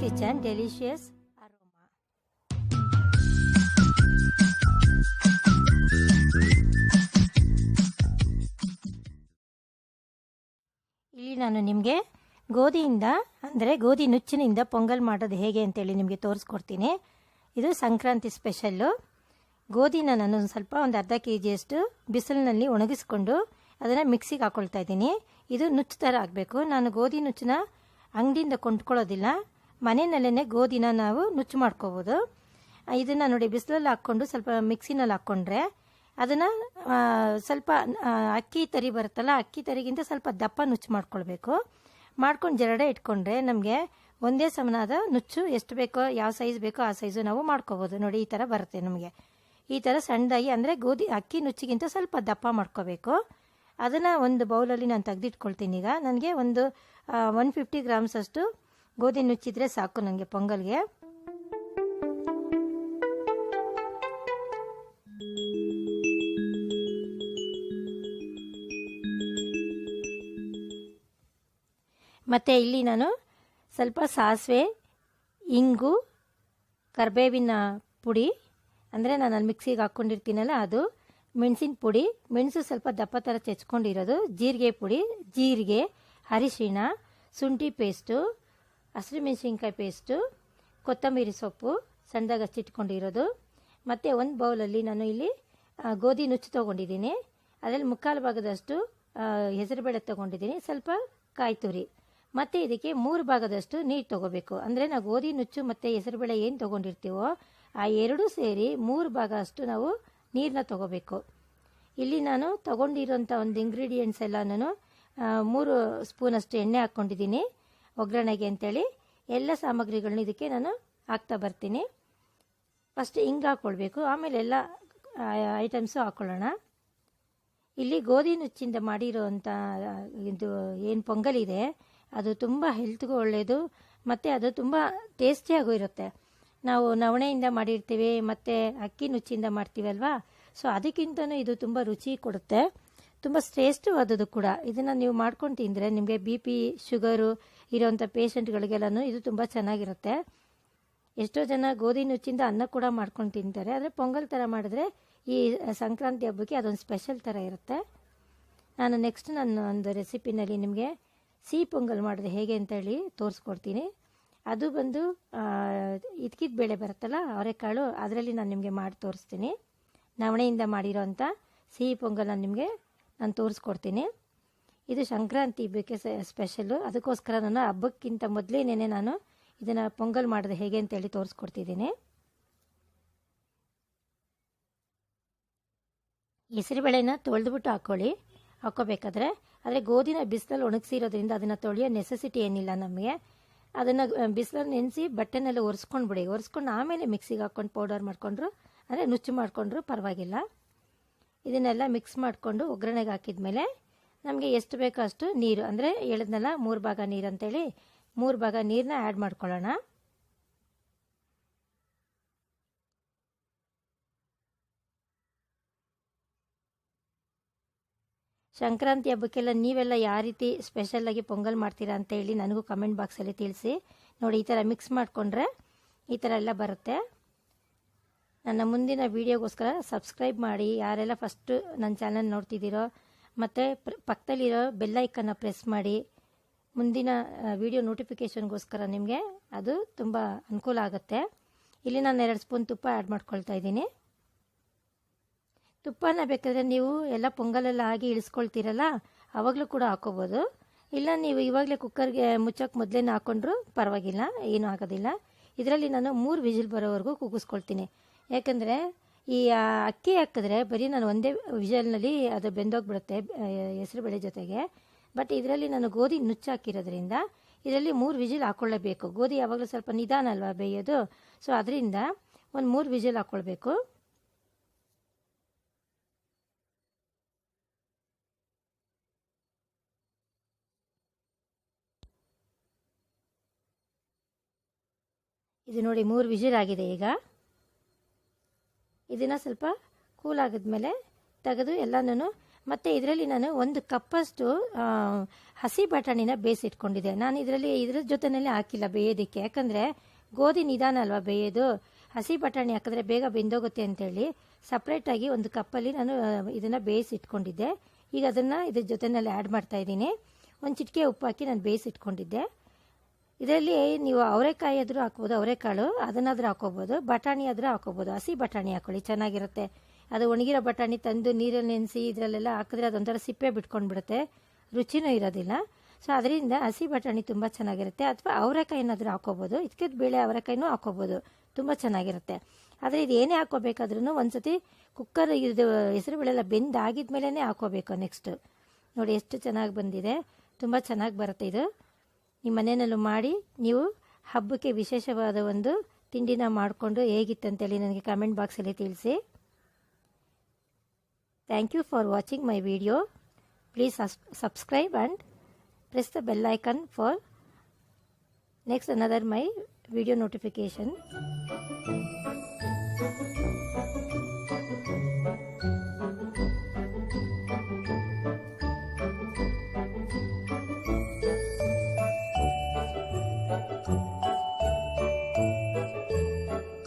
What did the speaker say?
Kitchen delicious aroma. ಇಲ್ಲಿ ನಾನು ನಿಮಗೆ ಗೋಧಿಯಿಂದ, ಅಂದರೆ ಗೋಧಿ ನುಚ್ಚಿನಿಂದ ಪೊಂಗಲ್ ಮಾಡೋದು ಹೇಗೆ ಅಂತೇಳಿ ನಿಮಗೆ ತೋರಿಸ್ಕೊಡ್ತೀನಿ. ಇದು ಸಂಕ್ರಾಂತಿ ಸ್ಪೆಷಲ್ಲು. ಗೋಧಿನ ನಾನು ಸ್ವಲ್ಪ ಒಂದು ಅರ್ಧ ಕೆ ಜಿಯಷ್ಟು ಬಿಸಿಲಿನಲ್ಲಿ ಒಣಗಿಸ್ಕೊಂಡು ಅದನ್ನು ಮಿಕ್ಸಿಗೆ ಹಾಕ್ಕೊಳ್ತಾ ಇದ್ದೀನಿ. ಇದು ನುಚ್ಚು ಥರ ಆಗಬೇಕು. ನಾನು ಗೋಧಿ ನುಚ್ಚನ್ನ ಅಂಗಡಿಯಿಂದ ಕೊಂಡ್ಕೊಳ್ಳೋದಿಲ್ಲ. ಮನೆಯಲ್ಲೇ ಗೋಧಿನ ನಾವು ನುಚ್ಚು ಮಾಡ್ಕೋಬೋದು. ಇದನ್ನು ನೋಡಿ ಬಿಸಿಲಲ್ಲಿ ಹಾಕ್ಕೊಂಡು ಸ್ವಲ್ಪ ಮಿಕ್ಸಿನಲ್ಲಿ ಹಾಕ್ಕೊಂಡ್ರೆ ಅದನ್ನು ಸ್ವಲ್ಪ ಅಕ್ಕಿ ತರಿ ಬರುತ್ತಲ್ಲ, ಅಕ್ಕಿ ತರಿಗಿಂತ ಸ್ವಲ್ಪ ದಪ್ಪ ನುಚ್ಚು ಮಾಡ್ಕೊಳ್ಬೇಕು. ಮಾಡ್ಕೊಂಡು ಜರಡೆ ಇಟ್ಕೊಂಡ್ರೆ ನಮಗೆ ಒಂದೇ ಸಮನಾದ ನುಚ್ಚು ಎಷ್ಟು ಬೇಕೋ, ಯಾವ ಸೈಜ್ ಬೇಕೋ ಆ ಸೈಜು ನಾವು ಮಾಡ್ಕೋಬೋದು. ನೋಡಿ, ಈ ಥರ ಬರುತ್ತೆ ನಮಗೆ. ಈ ಥರ ಸಣ್ಣದಾಗಿ ಅಂದರೆ ಗೋಧಿ, ಅಕ್ಕಿ ನುಚ್ಚಿಗಿಂತ ಸ್ವಲ್ಪ ದಪ್ಪ ಮಾಡ್ಕೋಬೇಕು. ಅದನ್ನು ಒಂದು ಬೌಲಲ್ಲಿ ನಾನು ತೆಗೆದಿಟ್ಕೊಳ್ತೀನಿ ಈಗ. ನನಗೆ ಒಂದು ಒನ್ ಫಿಫ್ಟಿ ಗ್ರಾಮ್ಸ್ ಅಷ್ಟು ಗೋಧಿ ನುಚ್ಚಿದ್ರೆ ಸಾಕು ನನಗೆ ಪೊಂಗಲ್ಗೆ. ಮತ್ತು ಇಲ್ಲಿ ನಾನು ಸ್ವಲ್ಪ ಸಾಸಿವೆ, ಇಂಗು, ಕರ್ಬೇವಿನ ಪುಡಿ, ಅಂದರೆ ನಾನು ಅಲ್ಲಿ ಮಿಕ್ಸಿಗೆ ಹಾಕ್ಕೊಂಡಿರ್ತೀನಲ್ಲ ಅದು, ಮೆಣಸಿನ ಪುಡಿ, ಮೆಣಸು ಸ್ವಲ್ಪ ದಪ್ಪ ಥರ ಚೆಚ್ಕೊಂಡಿರೋದು, ಜೀರಿಗೆ ಪುಡಿ, ಜೀರಿಗೆ, ಅರಿಶಿಣ, ಶುಂಠಿ ಪೇಸ್ಟು ಹಸಿರು ಮೆಣಸಿನ್ಕಾಯಿ ಪೇಸ್ಟು, ಕೊತ್ತಂಬರಿ ಸೊಪ್ಪು ಸಣ್ಣದಾಗಿ ಹಚ್ಚಿಟ್ಕೊಂಡಿರೋದು ಮತ್ತು ಒಂದು ಬೌಲಲ್ಲಿ ನಾನು ಇಲ್ಲಿ ಗೋಧಿ ನುಚ್ಚು ತೊಗೊಂಡಿದ್ದೀನಿ. ಅದರಲ್ಲಿ ಮುಕ್ಕಾಲು ಭಾಗದಷ್ಟು ಹೆಸರುಬೇಳೆ ತೊಗೊಂಡಿದ್ದೀನಿ, ಸ್ವಲ್ಪ ಕಾಯಿ ತುರಿ. ಮತ್ತು ಇದಕ್ಕೆ ಮೂರು ಭಾಗದಷ್ಟು ನೀರು ತೊಗೋಬೇಕು. ಅಂದರೆ ನಾವು ಗೋಧಿ ನುಚ್ಚು ಮತ್ತು ಹೆಸರುಬೇಳೆ ಏನು ತೊಗೊಂಡಿರ್ತೀವೋ, ಆ ಎರಡೂ ಸೇರಿ ಮೂರು ಭಾಗ ಅಷ್ಟು ನಾವು ನೀರನ್ನ ತೊಗೋಬೇಕು. ಇಲ್ಲಿ ನಾನು ತೊಗೊಂಡಿರೋಂಥ ಒಂದು ಇಂಗ್ರೀಡಿಯೆಂಟ್ಸ್ ಎಲ್ಲ ನಾನು ಮೂರು ಸ್ಪೂನಷ್ಟು ಎಣ್ಣೆ ಹಾಕ್ಕೊಂಡಿದ್ದೀನಿ ಒಗ್ಗರಣೆಗೆ ಅಂತೇಳಿ ಎಲ್ಲ ಸಾಮಗ್ರಿಗಳನ್ನ ಇದಕ್ಕೆ ನಾನು ಹಾಕ್ತಾ ಬರ್ತೀನಿ. ಫಸ್ಟ್ ಹಿಂಗೆ ಹಾಕ್ಕೊಳ್ಬೇಕು ಆಮೇಲೆ ಎಲ್ಲ ಐಟಮ್ಸು ಹಾಕ್ಕೊಳ್ಳೋಣ ಇಲ್ಲಿ ಗೋಧಿ ನುಚ್ಚಿಂದ ಮಾಡಿರೋವಂಥ ಇದು ಏನು ಪೊಂಗಲ್ ಇದೆ ಅದು ತುಂಬ ಹೆಲ್ತ್ಗೂ ಒಳ್ಳೆಯದು ಮತ್ತು ಅದು ತುಂಬ ಟೇಸ್ಟಿಯಾಗೂ ಇರುತ್ತೆ. ನಾವು ನವಣೆಯಿಂದ ಮಾಡಿರ್ತೀವಿ, ಮತ್ತು ಅಕ್ಕಿ ನುಚ್ಚಿಂದ ಮಾಡ್ತೀವಲ್ವಾ? ಸೊ ಅದಕ್ಕಿಂತನೂ ಇದು ತುಂಬ ರುಚಿ ಕೊಡುತ್ತೆ. ತುಂಬ ಶ್ರೇಷ್ಠವಾದದ್ದು ಕೂಡ. ಇದನ್ನು ನೀವು ಮಾಡ್ಕೊಂಡು ತಿಂದರೆ ನಿಮಗೆ ಬಿ ಪಿ ಶುಗರು ಇರೋವಂಥ ಪೇಷಂಟ್ಗಳಿಗೆಲ್ಲನೂ ಇದು ತುಂಬ ಚೆನ್ನಾಗಿರುತ್ತೆ. ಎಷ್ಟೋ ಜನ ಗೋಧಿ ನುಚ್ಚಿಂದ ಅನ್ನ ಕೂಡ ಮಾಡ್ಕೊಂಡು ತಿಂತಾರೆ. ಆದರೆ ಪೊಂಗಲ್ ಥರ ಮಾಡಿದ್ರೆ ಈ ಸಂಕ್ರಾಂತಿ ಹಬ್ಬಕ್ಕೆ ಅದೊಂದು ಸ್ಪೆಷಲ್ ಥರ ಇರುತ್ತೆ. ನಾನು ನೆಕ್ಸ್ಟ್ ನನ್ನ ಒಂದು ರೆಸಿಪಿನಲ್ಲಿ ನಿಮಗೆ ಸಿಹಿ ಪೊಂಗಲ್ ಮಾಡಿದ್ರೆ ಹೇಗೆ ಅಂತೇಳಿ ತೋರಿಸ್ಕೊಡ್ತೀನಿ. ಅದು ಬಂದು ಇದ್ಕಿದ ಬೇಳೆ ಬರುತ್ತಲ್ಲ, ಅವರೆಕಾಳು, ಅದರಲ್ಲಿ ನಾನು ನಿಮಗೆ ಮಾಡಿ ತೋರಿಸ್ತೀನಿ. ನವಣೆಯಿಂದ ಮಾಡಿರೋ ಅಂಥ ಸಿಹಿ ಪೊಂಗಲ್ ನಾನು ನಿಮಗೆ ನಾನು ತೋರಿಸ್ಕೊಡ್ತೀನಿ. ಇದು ಸಂಕ್ರಾಂತಿ ಹಬ್ಬಕ್ಕೆ ಸ್ಪೆಷಲ್ಲು ಅದಕ್ಕೋಸ್ಕರ ನಾನು ಹಬ್ಬಕ್ಕಿಂತ ಮೊದಲೇನೆ ನಾನು ಇದನ್ನು ಪೊಂಗಲ್ ಮಾಡಿದೆ ಹೇಗೆ ಅಂತೇಳಿ ತೋರಿಸ್ಕೊಡ್ತಿದ್ದೀನಿ. ಹೆಸರುಬೇಳೆನ ತೊಳೆದ್ಬಿಟ್ಟು ಹಾಕ್ಕೊಳ್ಳಿ ಹಾಕ್ಕೋಬೇಕಾದ್ರೆ ಆದರೆ ಗೋಧಿನ ಬಿಸಿಲಲ್ಲಿ ಒಣಗಿಸಿರೋದ್ರಿಂದ ಅದನ್ನು ತೊಳೆಯೋ ನೆಸೆಸಿಟಿ ಏನಿಲ್ಲ ನಮಗೆ. ಅದನ್ನು ಬಿಸಿಲಲ್ಲಿ ನೆನೆಸಿ ಬಟ್ಟೆನೆಲ್ಲ ಒರೆಸ್ಕೊಂಡು ಬಿಡಿ ಒರೆಸ್ಕೊಂಡು ಆಮೇಲೆ ಮಿಕ್ಸಿಗೆ ಹಾಕ್ಕೊಂಡು ಪೌಡರ್ ಮಾಡಿಕೊಂಡ್ರು, ಅಂದರೆ ನುಚ್ಚು ಮಾಡಿಕೊಂಡ್ರು ಪರವಾಗಿಲ್ಲ. ಇದನ್ನೆಲ್ಲ ಮಿಕ್ಸ್ ಮಾಡಿಕೊಂಡು ಒಗ್ಗರಣೆಗೆ ಹಾಕಿದ್ಮೇಲೆ ನಮಗೆ ಎಷ್ಟು ಬೇಕೋ ಅಷ್ಟು ನೀರು, ಅಂದರೆ ಹೇಳಿದ್ನಲ್ಲ ಮೂರು ಭಾಗ ನೀರು ಅಂತೇಳಿ ಮೂರು ಭಾಗ ನೀರನ್ನ ಆ್ಯಡ್ ಮಾಡ್ಕೊಳ್ಳೋಣ. ಸಂಕ್ರಾಂತಿ ಹಬ್ಬಕ್ಕೆಲ್ಲ ನೀವೆಲ್ಲ ಯಾವ ರೀತಿ ಸ್ಪೆಷಲ್ಲಾಗಿ ಪೊಂಗಲ್ ಮಾಡ್ತೀರಾ ಅಂತ ಹೇಳಿ ನನಗೂ ಕಮೆಂಟ್ ಬಾಕ್ಸಲ್ಲಿ ತಿಳಿಸಿ. ನೋಡಿ, ಈ ಥರ ಮಿಕ್ಸ್ ಮಾಡಿಕೊಂಡ್ರೆ ಈ ಥರ ಎಲ್ಲ ಬರುತ್ತೆ. ನನ್ನ ಮುಂದಿನ ವೀಡಿಯೋಗೋಸ್ಕರ ಸಬ್ಸ್ಕ್ರೈಬ್ ಮಾಡಿ, ಯಾರೆಲ್ಲ ಫಸ್ಟು ನನ್ನ ಚಾನಲ್ ನೋಡ್ತಿದ್ದೀರೋ, ಮತ್ತು ಪಕ್ಕದಲ್ಲಿರೋ ಬೆಲ್ಲೈಕನ್ನು ಪ್ರೆಸ್ ಮಾಡಿ, ಮುಂದಿನ ವಿಡಿಯೋ ನೋಟಿಫಿಕೇಷನ್ಗೋಸ್ಕರ ನಿಮಗೆ ಅದು ತುಂಬ ಅನುಕೂಲ ಆಗುತ್ತೆ. ಇಲ್ಲಿ ನಾನು ಎರಡು ಸ್ಪೂನ್ ತುಪ್ಪ ಆ್ಯಡ್ ಮಾಡ್ಕೊಳ್ತಾ ಇದ್ದೀನಿ. ತುಪ್ಪನ ಬೇಕಾದರೆ ನೀವು ಎಲ್ಲ ಪೊಂಗಲೆಲ್ಲ ಆಗಿ ಇಳಿಸ್ಕೊಳ್ತೀರಲ್ಲ ಆವಾಗಲೂ ಕೂಡ ಹಾಕೋಬೋದು. ಇಲ್ಲ, ನೀವು ಇವಾಗಲೇ ಕುಕ್ಕರ್ಗೆ ಮುಚ್ಚೋಕೆ ಮೊದಲೇ ಹಾಕ್ಕೊಂಡ್ರು ಪರವಾಗಿಲ್ಲ, ಏನೂ ಆಗೋದಿಲ್ಲ. ಇದರಲ್ಲಿ ನಾನು ಮೂರು ವಿಜಿಲ್ ಬರೋವರೆಗೂ ಕೂಗಿಸ್ಕೊಳ್ತೀನಿ ಯಾಕಂದರೆ ಈ ಅಕ್ಕಿ ಹಾಕಿದ್ರೆ ಬರೀ ನಾನು ಒಂದೇ ವಿಜಲ್ನಲ್ಲಿ ಅದು ಬೆಂದೋಗ್ಬಿಡುತ್ತೆ ಹೆಸರುಬೇಳೆ ಜೊತೆಗೆ. ಬಟ್ ಇದರಲ್ಲಿ ನಾನು ಗೋಧಿ ನುಚ್ಚು ಹಾಕಿರೋದ್ರಿಂದ ಇದರಲ್ಲಿ ಮೂರು ವಿಜಿಲ್ ಹಾಕ್ಕೊಳ್ಳೇಬೇಕು ಗೋಧಿ ಯಾವಾಗಲೂ ಸ್ವಲ್ಪ ನಿಧಾನ ಅಲ್ವಾ ಬೇಯೋದು? ಸೊ ಅದರಿಂದ ಒಂದು ಮೂರು ವಿಜಿಲ್ ಹಾಕ್ಕೊಳ್ಬೇಕು ಇದು ನೋಡಿ ಮೂರು ವಿಜಿಲ್ ಆಗಿದೆ ಈಗ. ಇದನ್ನು ಸ್ವಲ್ಪ ಕೂಲ್ ಆಗಿದ್ಮೇಲೆ ತೆಗೆದು ಎಲ್ಲನೂ ಮತ್ತು ಇದರಲ್ಲಿ ನಾನು ಒಂದು ಕಪ್ಪಷ್ಟು ಹಸಿ ಬಟಾಣಿನ ಬೇಯಿಸಿಟ್ಕೊಂಡಿದ್ದೆ ನಾನು ಇದರಲ್ಲಿ ಇದ್ರ ಜೊತೆನಲ್ಲಿ ಹಾಕಿಲ್ಲ ಬೇಯೋದಕ್ಕೆ. ಯಾಕಂದರೆ ಗೋಧಿ ನಿಧಾನ ಅಲ್ವಾ ಬೇಯೋದು? ಹಸಿ ಬಟಾಣಿ ಹಾಕಿದ್ರೆ ಬೇಗ ಬೆಂದೋಗುತ್ತೆ ಅಂತೇಳಿ ಸಪ್ರೇಟಾಗಿ ಒಂದು ಕಪ್ಪಲ್ಲಿ ನಾನು ಇದನ್ನು ಬೇಯಿಸಿಟ್ಕೊಂಡಿದ್ದೆ ಈಗ ಅದನ್ನು ಇದ್ರ ಜೊತೆನಲ್ಲಿ ಆ್ಯಡ್ ಮಾಡ್ತಾ ಇದ್ದೀನಿ. ಒಂದು ಚಿಟಿಕೆ ಉಪ್ಪು ಹಾಕಿ ನಾನು ಬೇಯಿಸಿಟ್ಕೊಂಡಿದ್ದೆ ಇದರಲ್ಲಿ ನೀವು ಅವರೆಕಾಯಿ ಆದರೂ ಹಾಕ್ಬೋದು, ಅವರೆಕಾಳು ಅದನ್ನಾದರೂ ಹಾಕೋಬೋದು, ಬಟಾಣಿ ಆದರೂ ಹಾಕೋಬೋದು, ಹಸಿ ಬಟಾಣಿ ಹಾಕೊಳ್ಳಿ, ಚೆನ್ನಾಗಿರುತ್ತೆ. ಅದು ಒಣಗಿರೋ ಬಟಾಣಿ ತಂದು ನೀರಲ್ಲಿ ನೆನೆಸಿ ಇದರಲ್ಲೆಲ್ಲ ಹಾಕಿದ್ರೆ ಅದೊಂಥರ ಸಿಪ್ಪೆ ಬಿಟ್ಕೊಂಡ್ಬಿಡುತ್ತೆ. ರುಚಿನೂ ಇರೋದಿಲ್ಲ. ಸೊ ಅದರಿಂದ ಹಸಿ ಬಟಾಣಿ ತುಂಬ ಚೆನ್ನಾಗಿರುತ್ತೆ. ಅಥವಾ ಅವರೆಕಾಯಿನಾದರೂ ಹಾಕೋಬೋದು ಇದಕ್ಕೆ ಬೇಳೆ ಅವರೆಕಾಯಿನೂ ಹಾಕೋಬೋದು, ತುಂಬ ಚೆನ್ನಾಗಿರುತ್ತೆ. ಆದರೆ ಇದು ಏನೇ ಹಾಕೋಬೇಕಾದ್ರೂ ಒಂದ್ಸತಿ ಕುಕ್ಕರ್ ಇದು ಹೆಸರು ಬೇಳೆಲ್ಲ ಬೆಂದಾಗಿದ್ಮೇಲೆ ಹಾಕೋಬೇಕು ನೆಕ್ಸ್ಟು ನೋಡಿ, ಎಷ್ಟು ಚೆನ್ನಾಗಿ ಬಂದಿದೆ. ತುಂಬ ಚೆನ್ನಾಗಿ ಬರುತ್ತೆ ಇದು. ನಿಮ್ಮ ಮನೆಯಲ್ಲೂ ಮಾಡಿ, ನೀವು ಹಬ್ಬಕ್ಕೆ ವಿಶೇಷವಾದ ಒಂದು ತಿಂಡಿನ ಮಾಡಿಕೊಂಡು ಹೇಗಿತ್ತಂತೇಳಿ ನನಗೆ ಕಮೆಂಟ್ ಬಾಕ್ಸಲ್ಲಿ ತಿಳಿಸಿ. Thank you for watching my video please subscribe and press the bell icon for next another my video notification